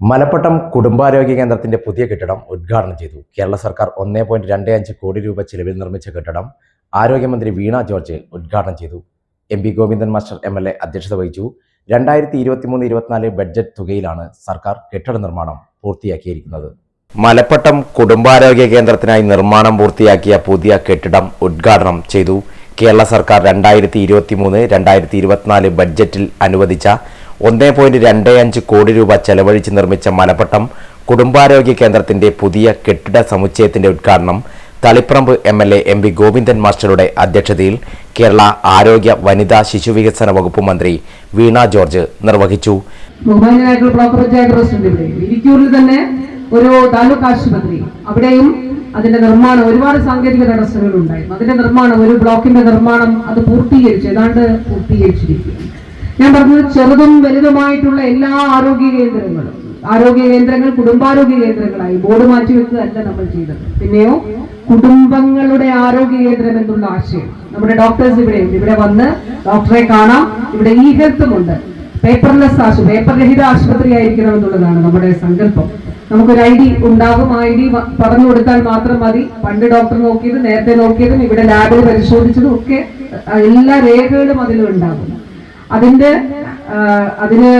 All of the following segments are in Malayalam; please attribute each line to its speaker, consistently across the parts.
Speaker 1: മലപ്പട്ടം കുടുംബാരോഗ്യ കേന്ദ്രത്തിന്റെ പുതിയ കെട്ടിടം ഉദ്ഘാടനം ചെയ്തു. കേരള സർക്കാർ ഒന്നേ പോയിന്റ് രണ്ട് അഞ്ച് കോടി രൂപ ചെലവിൽ നിർമ്മിച്ച കെട്ടിടം ആരോഗ്യമന്ത്രി വീണ ജോർജ് ഉദ്ഘാടനം ചെയ്തു. M P Govindan master M L A അധ്യക്ഷത വഹിച്ചു. രണ്ടായിരത്തി ഇരുപത്തിമൂന്ന് ഇരുപത്തിനാല് ബഡ്ജറ്റ് തുകയിലാണ് സർക്കാർ കെട്ടിട നിർമ്മാണം പൂർത്തിയാക്കിയിരിക്കുന്നത്. മലപ്പട്ടം കുടുംബാരോഗ്യ കേന്ദ്രത്തിനായി നിർമ്മാണം പൂർത്തിയാക്കിയ പുതിയ കെട്ടിടം ഉദ്ഘാടനം ചെയ്തു. കേരള സർക്കാർ രണ്ടായിരത്തി ഇരുപത്തി മൂന്ന് രണ്ടായിരത്തി ഇരുപത്തിനാല് ബഡ്ജറ്റിൽ അനുവദിച്ച ഒന്നേ പോയിന്റ് രണ്ട് അഞ്ച് കോടി രൂപ ചെലവഴിച്ച് നിർമ്മിച്ച മലപ്പട്ടം കുടുംബാരോഗ്യ കേന്ദ്രത്തിന്റെ പുതിയ കെട്ടിട സമുച്ചയത്തിന്റെ ഉദ്ഘാടനം Taliparamba M L A M V Govindan മാസ്റ്ററുടെ അധ്യക്ഷതയിൽ കേരള ആരോഗ്യ വനിതാ ശിശുവികസന വകുപ്പ് മന്ത്രി വീണ ജോർജ് നിർവഹിച്ചു.
Speaker 2: പഞ്ചായത്ത് പ്രസിഡന്റ് തന്നെ ഒരു താലൂക്ക് ആശുപത്രി. അവിടെയും അതിന്റെ നിർമ്മാണം ഒരുപാട് സാങ്കേതിക തടസ്സങ്ങൾ ഉണ്ടായിരുന്നു അതിന്റെ നിർമ്മാണം ഒരു ബ്ലോക്കിന്റെ നിർമ്മാണം അത് പൂർത്തീകരിച്ചു. ഏതാണ്ട് പൂർത്തീകരിച്ചിരിക്കുകയാണ്. ഞാൻ പറഞ്ഞത് ചെറുതും വലുതുമായിട്ടുള്ള എല്ലാ ആരോഗ്യ കേന്ദ്രങ്ങളും ആരോഗ്യ കേന്ദ്രങ്ങൾ കുടുംബാരോഗ്യ കേന്ദ്രങ്ങളായി ബോർഡ് മാറ്റി വെച്ചതല്ല നമ്മൾ ചെയ്തത്. പിന്നെയോ കുടുംബങ്ങളുടെ ആരോഗ്യ കേന്ദ്രം എന്നുള്ള ആശയം. നമ്മുടെ ഡോക്ടേഴ്സ് ഇവിടെയുണ്ട്. ഇവിടെ വന്ന് ഡോക്ടറെ കാണാം. ഇവിടെ ഈ ഹെൽത്തും ഉണ്ട്. പേപ്പർലെസ് ആശു പേപ്പർ രഹിത ആശുപത്രി ആയിരിക്കണം എന്നുള്ളതാണ് നമ്മുടെ സങ്കല്പം. നമുക്കൊരു ഐ ഡി ഉണ്ടാകും. ഐ ഡി പറഞ്ഞു കൊടുത്താൽ മാത്രം മതി. പണ്ട് ഡോക്ടർ നോക്കിയത് നേരത്തെ നോക്കിയതും ഇവിടെ ലാബിൽ പരിശോധിച്ചതും ഒക്കെ എല്ലാ രേഖകളും അതിലുണ്ടാകും. അതിന്റെ അതിന്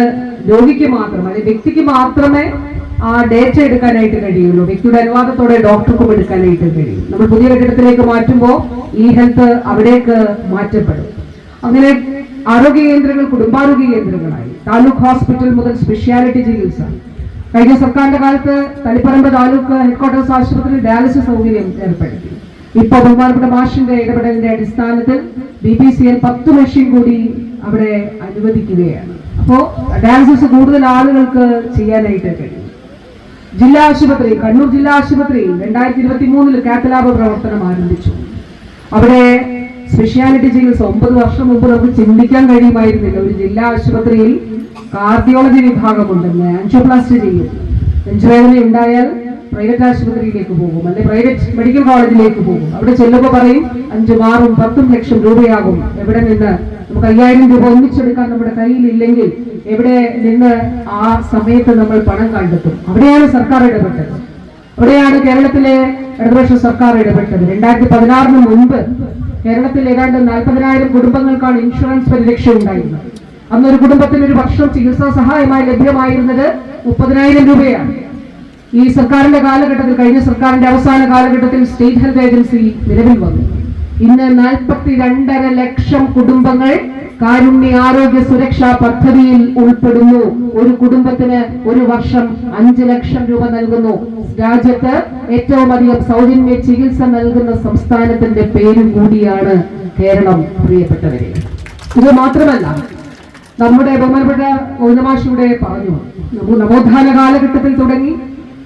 Speaker 2: രോഗിക്ക് മാത്രം അല്ലെങ്കിൽ വ്യക്തിക്ക് മാത്രമേ ആ ഡേറ്റ എടുക്കാനായിട്ട് കഴിയുള്ളൂ. വ്യക്തിയുടെ അനുവാദത്തോടെ ഡോക്ടർക്കും എടുക്കാനായിട്ട് കഴിയും. നമ്മൾ പുതിയ കെട്ടിടത്തിലേക്ക് മാറ്റുമ്പോൾ ഈ ഹെൽത്ത് അവിടേക്ക് മാറ്റപ്പെടും. അങ്ങനെ ആരോഗ്യ കേന്ദ്രങ്ങൾ കുടുംബാരോഗ്യ കേന്ദ്രങ്ങളായി. താലൂക്ക് ഹോസ്പിറ്റൽ മുതൽ സ്പെഷ്യാലിറ്റി ചികിത്സ. കഴിഞ്ഞ സർക്കാരിന്റെ കാലത്ത് തളിപ്പറമ്പ് താലൂക്ക് ഹെഡ്ക്വാർട്ടേഴ്സ് ആശുപത്രിയിൽ ഡയാലിസിസ് സൗകര്യം ഏർപ്പെടുത്തി. ഇപ്പോൾ ബഹുമാനപ്പെട്ട മാഷിന്റെ ഇടപെടലിന്റെ അടിസ്ഥാനത്തിൽ ബി പി സി എൽ പത്ത് മെഷീൻ കൂടി അവിടെ അനുവദിക്കുകയാണ്. അപ്പോ ഡയാലിസിസ് കൂടുതൽ ആളുകൾക്ക് ചെയ്യാനായിട്ട് കഴിയും. ജില്ലാ ആശുപത്രി കണ്ണൂർ ജില്ലാ ആശുപത്രി രണ്ടായിരത്തി ഇരുപത്തി മൂന്നിൽ കാത്തലാബ് പ്രവർത്തനം ആരംഭിച്ചു. അവിടെ സ്പെഷ്യാലിറ്റി ചികിത്സ ഒമ്പത് വർഷം മുമ്പ് നമുക്ക് ചിന്തിക്കാൻ കഴിയുമായിരുന്നില്ല. ഒരു ജില്ലാ ആശുപത്രിയിൽ കാർഡിയോളജി വിഭാഗമുണ്ടെന്ന് ആൻജിയോപ്ലാസ്റ്റി ചെയ്യും നെഞ്ചുവേദന ഉണ്ടായാൽ പ്രൈവറ്റ് ആശുപത്രിയിലേക്ക് പോകും. അല്ലെ പ്രൈവറ്റ് മെഡിക്കൽ കോളേജിലേക്ക് പോകും. അവിടെ ചെല്ലുമ്പോൾ പറയും അഞ്ചും ആറും പത്തും ലക്ഷം രൂപയാകും എവിടെ നിന്ന് നമുക്ക് അയ്യായിരം രൂപ ഒന്നിച്ചെടുക്കാൻ നമ്മുടെ കയ്യിലില്ലെങ്കിൽ എവിടെ നിന്ന് ആ സമയത്ത് നമ്മൾ പണം കണ്ടെത്തും? അവിടെയാണ് സർക്കാർ ഇടപെട്ടത്. അവിടെയാണ് കേരളത്തിലെ ഇടതുപക്ഷ സർക്കാർ ഇടപെട്ടത്. രണ്ടായിരത്തി പതിനാറിന് മുൻപ് കേരളത്തിൽ ഏതാണ്ട് നാൽപ്പതിനായിരം കുടുംബങ്ങൾക്കാണ് ഇൻഷുറൻസ് പരിരക്ഷ ഉണ്ടായിരുന്നത്. അന്ന് ഒരു കുടുംബത്തിന് ഒരു വർഷം ചികിത്സാ സഹായമായി ലഭ്യമായിരുന്നത് മുപ്പതിനായിരം രൂപയാണ്. ഈ സർക്കാരിന്റെ കാലഘട്ടത്തിൽ കഴിഞ്ഞ സർക്കാരിന്റെ അവസാന കാലഘട്ടത്തിൽ സ്റ്റേറ്റ് ഹെൽത്ത് ഏജൻസി നിലവിൽ വന്നു. ഇന്ന് നാൽപ്പത്തി രണ്ടര ലക്ഷം കുടുംബങ്ങൾ കാരുണ്യ ആരോഗ്യ സുരക്ഷാ പദ്ധതിയിൽ ഉൾപ്പെടുന്നു. ഒരു കുടുംബത്തിന് ഒരു വർഷം അഞ്ച് ലക്ഷം രൂപ നൽകുന്നു. രാജ്യത്ത് ഏറ്റവും അധികം സൗജന്യ ചികിത്സ നൽകുന്ന സംസ്ഥാനത്തിന്റെ പേര് കൂടിയാണ് കേരളം പ്രിയപ്പെട്ടവരെ. ഇത് മാത്രമല്ല നമ്മുടെ ബഹുമാനപ്പെട്ട മൗനമാഷിയുടെ പറഞ്ഞു. നവോത്ഥാന കാലഘട്ടത്തിൽ തുടങ്ങി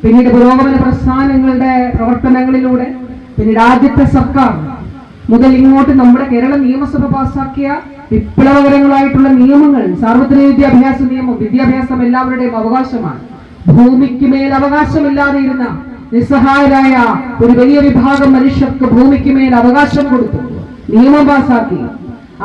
Speaker 2: പിന്നീട് പുരോഗമന പ്രസ്ഥാനങ്ങളുടെ പ്രവർത്തനങ്ങളിലൂടെ പിന്നീട് ആദ്യത്തെ സർക്കാർ മുതൽ ഇങ്ങോട്ട് നമ്മുടെ കേരള നിയമസഭ പാസാക്കിയ വിപ്ലവകരങ്ങളായിട്ടുള്ള നിയമങ്ങൾ സാർവത്രിക വിദ്യാഭ്യാസ നിയമം വിദ്യാഭ്യാസം എല്ലാവരുടെയും അവകാശമാണ്. ഭൂമിക്ക് മേൽ അവകാശമില്ലാതെ ഇരുന്ന നിസ്സഹായരായ ഒരു വലിയ വിഭാഗം മനുഷ്യർക്ക് ഭൂമിക്ക് മേൽ അവകാശം കൊടുത്തു. നിയമം പാസാക്കി.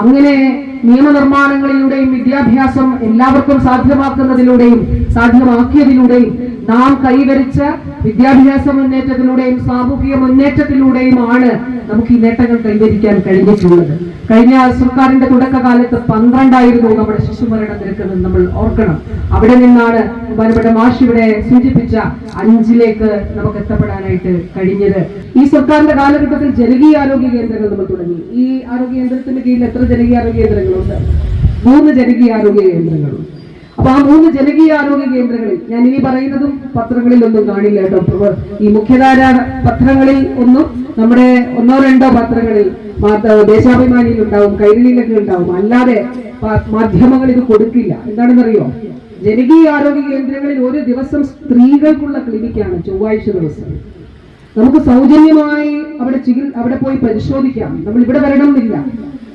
Speaker 2: അങ്ങനെ നിയമനിർമ്മാണങ്ങളിലൂടെയും വിദ്യാഭ്യാസം എല്ലാവർക്കും സാധ്യമാക്കുന്നതിലൂടെയും സാധ്യമാക്കിയതിലൂടെയും നാം കൈവരിച്ച വിദ്യാഭ്യാസ മുന്നേറ്റത്തിലൂടെയും സാമൂഹിക മുന്നേറ്റത്തിലൂടെയുമാണ് നമുക്ക് ഈ നേട്ടങ്ങൾ കൈവരിക്കാൻ കഴിഞ്ഞിട്ടുള്ളത്. കഴിഞ്ഞ സർക്കാരിന്റെ തുടക്കകാലത്ത് പന്ത്രണ്ടായിരുന്നു നമ്മുടെ ശിശുമരണ നിരക്ക് നമ്മൾ ഓർക്കണം. അവിടെ നിന്നാണ് ബഹുമാനപ്പെട്ട മാഷ് ഇവിടെ സൂചിപ്പിച്ച അഞ്ചിലേക്ക് നമുക്ക് എത്തപ്പെടാനായിട്ട് കഴിഞ്ഞത്. ഈ സർക്കാരിന്റെ കാലഘട്ടത്തിൽ ജനകീയ ആരോഗ്യ കേന്ദ്രങ്ങൾ നമ്മൾ തുടങ്ങി. ഈ ആരോഗ്യ കേന്ദ്രത്തിന്റെ കീഴിൽ എത്ര ജനകീയ ആരോഗ്യ കേന്ദ്രങ്ങളുണ്ട്? മൂന്ന് ജനകീയ ആരോഗ്യ കേന്ദ്രങ്ങളുണ്ട്. അപ്പൊ ആ മൂന്ന് ജനകീയ ആരോഗ്യ കേന്ദ്രങ്ങളിൽ ഞാൻ ഇനി പറയുന്നതും പത്രങ്ങളിലൊന്നും കാണില്ല കേട്ടോ. ഈ മുഖ്യധാര പത്രങ്ങളിൽ ഒന്നും നമ്മുടെ ഒന്നോ രണ്ടോ പത്രങ്ങളിൽ ദേശാഭിമാനിയിൽ ഉണ്ടാവും കൈരളിയിലൊക്കെ ഉണ്ടാവും. അല്ലാതെ മാധ്യമങ്ങൾ ഇത് കൊടുക്കില്ല. എന്താണെന്നറിയോ? ജനകീയ ആരോഗ്യ കേന്ദ്രങ്ങളിൽ ഒരു ദിവസം സ്ത്രീകൾക്കുള്ള ക്ലിനിക്കാണ് ചൊവ്വാഴ്ച ദിവസം. നമുക്ക് സൗജന്യമായി അവിടെ ചികിത്സ അവിടെ പോയി പരിശോധിക്കാം. നമ്മൾ ഇവിടെ വരണം എന്നില്ല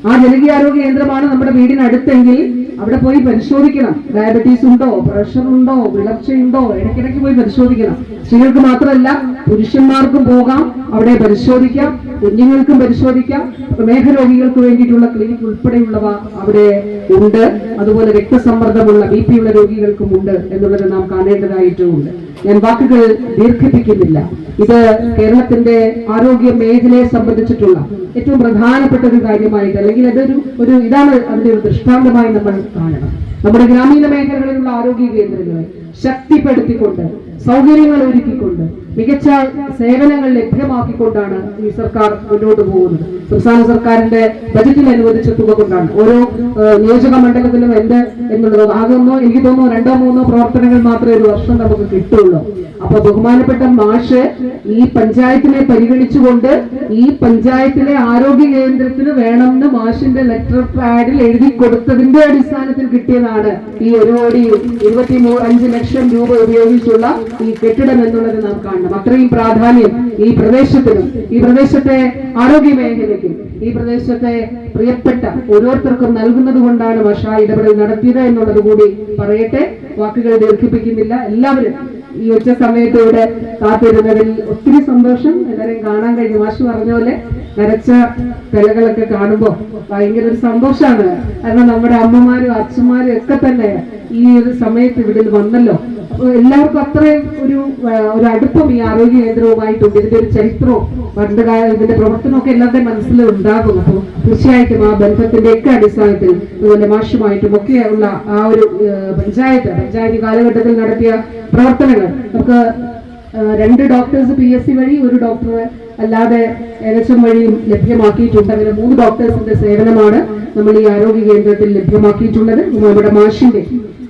Speaker 2: ആ ജനകീയാരോഗ്യ കേന്ദ്രമാണ് നമ്മുടെ വീടിനടുത്തെങ്കിൽ അവിടെ പോയി പരിശോധിക്കണം. ഡയബറ്റീസ് ഉണ്ടോ? പ്രഷർ ഉണ്ടോ? വിളർച്ചയുണ്ടോ? ഇടയ്ക്കിടയ്ക്ക് പോയി പരിശോധിക്കണം. സ്ത്രീകൾക്ക് മാത്രമല്ല പുരുഷന്മാർക്കും പോകാം. അവിടെ പരിശോധിക്കാം. കുഞ്ഞുങ്ങൾക്കും പരിശോധിക്കാം. പ്രമേഹ രോഗികൾക്ക് വേണ്ടിയിട്ടുള്ള ക്ലിനിക് ഉൾപ്പെടെയുള്ളവ അവിടെ ഉണ്ട്. അതുപോലെ രക്തസമ്മർദ്ദമുള്ള ബി പി ഉള്ള രോഗികൾക്കും ഉണ്ട് എന്നുള്ളത് നാം കാണേണ്ടതായിട്ടുമുണ്ട് ഞാൻ വാക്കുകൾ ദീർഘിപ്പിക്കുന്നില്ല. ഇത് കേരളത്തിന്റെ ആരോഗ്യ മേഖലയെ സംബന്ധിച്ചിട്ടുള്ള ഏറ്റവും പ്രധാനപ്പെട്ട ഒരു കാര്യമായിട്ട് അല്ലെങ്കിൽ അതൊരു ഒരു ഇതാണ് അതിന്റെ ഒരു ദൃഷ്ടാന്തമായി നമ്മൾ കാണണം. നമ്മുടെ ഗ്രാമീണ മേഖലകളിലുള്ള ആരോഗ്യ കേന്ദ്രങ്ങളെ ശക്തിപ്പെടുത്തിക്കൊണ്ട് സൗകര്യങ്ങൾ ഒരുക്കിക്കൊണ്ട് മികച്ച സേവനങ്ങൾ ലഭ്യമാക്കിക്കൊണ്ടാണ് ഈ സർക്കാർ മുന്നോട്ട് പോകുന്നത്. സംസ്ഥാന സർക്കാരിന്റെ ബജറ്റിൽ അനുവദിച്ച തുക കൊണ്ടാണ്. ഓരോ നിയോജക മണ്ഡലത്തിലും എന്ത് എന്നുള്ളത്. ആകുന്നോ എനിക്ക് തോന്നുന്നു രണ്ടോ മൂന്നോ പ്രവർത്തനങ്ങൾ മാത്രമേ ഒരു വർഷം നമുക്ക് കിട്ടുള്ളൂ. അപ്പൊ ബഹുമാനപ്പെട്ട മാഷ് ഈ പഞ്ചായത്തിനെ പരിഗണിച്ചുകൊണ്ട് ഈ പഞ്ചായത്തിലെ ആരോഗ്യ കേന്ദ്രത്തിന് വേണമെന്ന് മാഷിന്റെ ലെറ്റർ പാഡിൽ എഴുതി കൊടുത്തതിന്റെ അടിസ്ഥാനത്തിൽ കിട്ടിയതാണ് ഈ ഒരു കോടി ഇരുപത്തി അഞ്ച് ലക്ഷം രൂപ ഉപയോഗിച്ചുള്ള ഈ കെട്ടിടം എന്നുള്ളത് നാം കാണണം. അത്രയും പ്രാധാന്യം ഈ പ്രദേശത്തിനും ഈ പ്രദേശത്തെ ആരോഗ്യ മേഖലയ്ക്കും ഈ പ്രദേശത്തെ പ്രിയപ്പെട്ട ഓരോരുത്തർക്കും നൽകുന്നത് കൊണ്ടാണ് മാഷ ഇടപെടൽ നടത്തിയത് എന്നുള്ളത് കൂടി പറയട്ടെ. വാക്കുകൾ ദീർഘിപ്പിക്കുന്നില്ല. എല്ലാവരും ഈ ഉച്ച സമയത്ത് ഇവിടെ കാത്തിരുന്നതിൽ ഒത്തിരി സന്തോഷം. എല്ലാവരെയും കാണാൻ കഴിഞ്ഞു. മാഷ് പറഞ്ഞ പോലെ നരച്ച കലകളൊക്കെ കാണുമ്പോൾ ഭയങ്കര ഒരു സന്തോഷമാണ് കാരണം നമ്മുടെ അമ്മമാരും അച്ഛന്മാരും ഒക്കെ തന്നെ ഈ ഒരു സമയത്ത് ഇവിടെ വന്നല്ലോ. അപ്പൊ എല്ലാവർക്കും അത്രയും ഒരു ഒരു അടുപ്പം ഈ ആരോഗ്യ കേന്ദ്രവുമായിട്ടുണ്ട് ഇതിന്റെ ഒരു ചരിത്രവും പണ്ട് കാല ഇതിന്റെ പ്രവർത്തനമൊക്കെ എല്ലാവരുടെയും മനസ്സിൽ ഉണ്ടാകും. അപ്പോൾ തീർച്ചയായിട്ടും ആ ബന്ധത്തിന്റെ ഒക്കെ അടിസ്ഥാനത്തിൽ അതുപോലെ മാഷുമായിട്ടും ഒക്കെ ഉള്ള ആ ഒരു പഞ്ചായത്ത് പഞ്ചായത്ത് കാലഘട്ടത്തിൽ നടത്തിയ പ്രവർത്തനങ്ങൾ. നമുക്ക് രണ്ട് ഡോക്ടേഴ്സ് പി എസ് സി വഴി ഒരു ഡോക്ടർ അല്ലാതെ ഏകദേശം വഴിയും ലഭ്യമാക്കിയിട്ടുണ്ട്. അങ്ങനെ മൂന്ന് ഡോക്ടേഴ്സിന്റെ സേവനമാണ് നമ്മൾ ഈ ആരോഗ്യ കേന്ദ്രത്തിൽ ലഭ്യമാക്കിയിട്ടുള്ളത്. നമ്മുടെ മാഷിന്റെ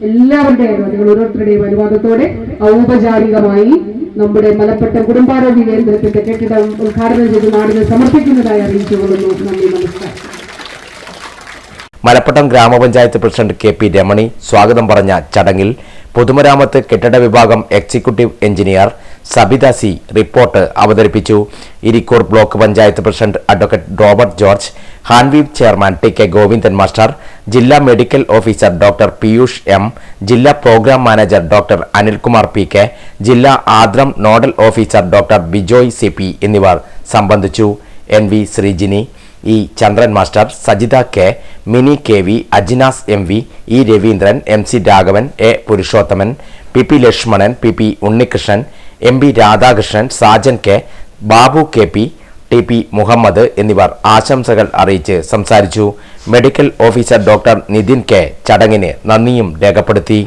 Speaker 2: എല്ലാവരുടെയും നിങ്ങൾ ഓരോരുത്തരുടെയും അനുവാദത്തോടെ ഔപചാരികമായി നമ്മുടെ മലപ്പട്ടം കുടുംബാരോഗ്യ കേന്ദ്രത്തിന്റെ കെട്ടിടം ഉദ്ഘാടനം ചെയ്ത് നാടിന് സമർപ്പിക്കുന്നതായി അറിയിച്ചുകൊള്ളുന്നു നന്ദി നമസ്കാരം.
Speaker 1: മലപ്പട്ടം ഗ്രാമപഞ്ചായത്ത് പ്രസിഡന്റ് കെ പി രമണി സ്വാഗതം പറഞ്ഞ ചടങ്ങിൽ പൊതുമരാമത്ത് കെട്ടിട വിഭാഗം executive engineer Sabitha C report അവതരിപ്പിച്ചു. Irikkur block panchayat president advocate Robert George Hanveev chairman T K Govindan master ജില്ലാ medical officer doctor Piyush M ജില്ലാ program manager doctor Anilkumar P K ജില്ലാ Ardram nodal officer doctor Bijoy C P എന്നിവർ സംബന്ധിച്ചു. N V Sreejini E Chandran master Sajitha K Mini K V Ajinas M V E Raveendran M C Raghavan A Purushothaman P P Lakshmanan P P Unnikrishnan M P Radhakrishnan Sajan K Babu K P T P Muhammad എന്നിവർ ആശംസകൾ അറിയിച്ച് സംസാരിച്ചു. Medical officer doctor Nithin K ചടങ്ങിന് നന്ദിയും രേഖപ്പെടുത്തി.